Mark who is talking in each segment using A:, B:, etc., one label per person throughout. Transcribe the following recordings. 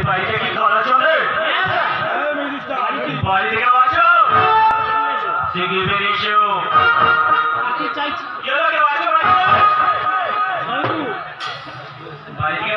A: এই বাইকে কি খাওয়া চলে? বাড়ি থেকে বাঁচো সিগি বেরিয়েছো বাড়ি থেকে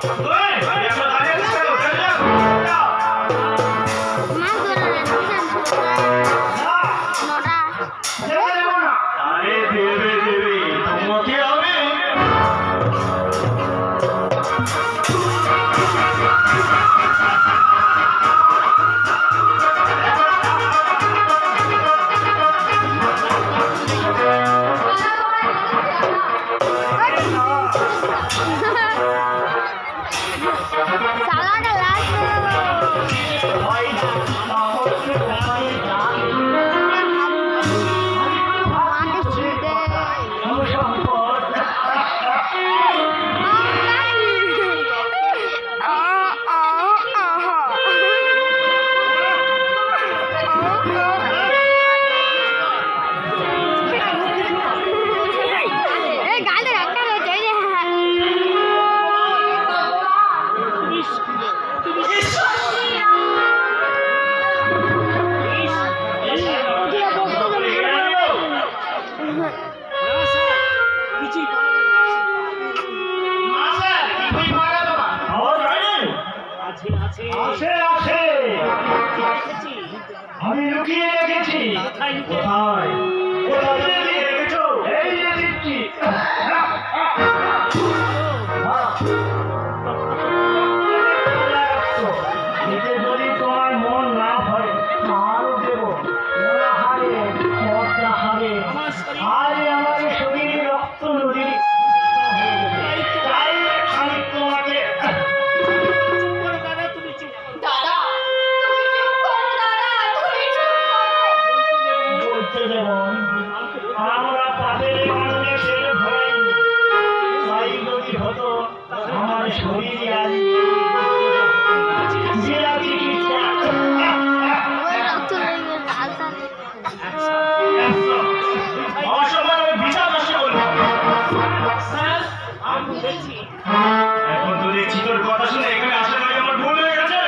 A: 对 সরে যায় যে আজকে এখন
B: তোর
C: এই
A: চিতোর কথা শুনে এখানে
C: আসলে
D: ভাই আমার
A: ভুল হয়ে গেছে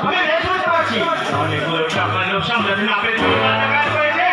A: আমি রেট হতে পারছি অনেকগুলো আপনার লোক সামলাতে না পেরে তুমি কাজ
E: করেছে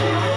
A: Bye.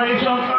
A: Ryan Johnson.